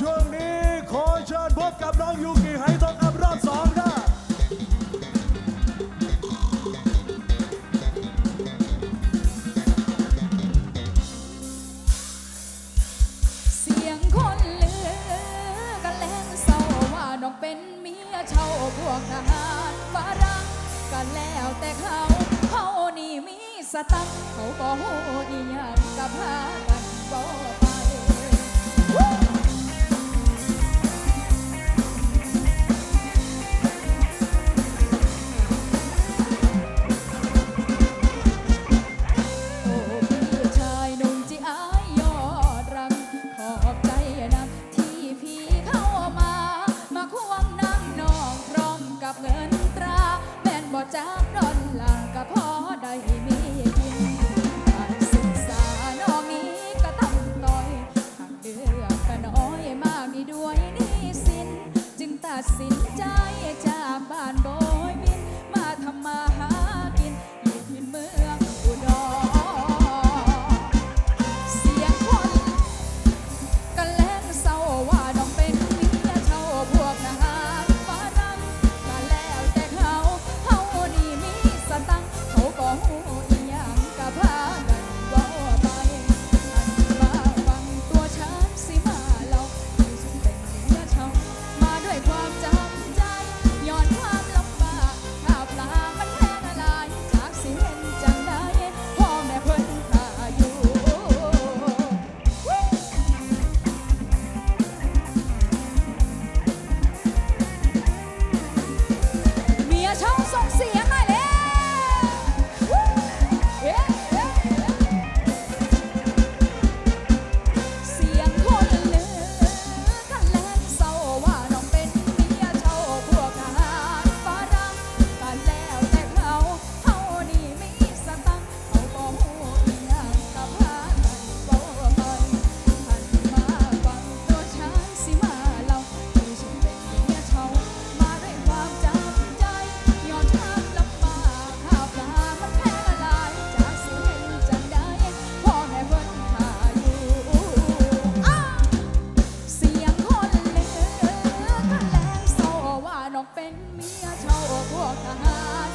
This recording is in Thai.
ช่วงนี้ขอเชิญพบกับน้องยูกิไหทองคำรอบสองค่ะเสียงคนเลือกันแลงเศร้าว่าน้องเป็นเมียเช่าพวกทหารฝรั่งกันแล้วแต่เขาเขานี่มีสตังค์เขาก็หูอีหยังกับพากันบ่ไป จากดอนหลังก็พอได้มีกินการศึกษาน้อมีก็ต้องต่อยทางเดือกก็น้อยมากนี่ด้วยหนี่สิน จึงตัดสินใจ เป็นเมียชาวพวกทหาร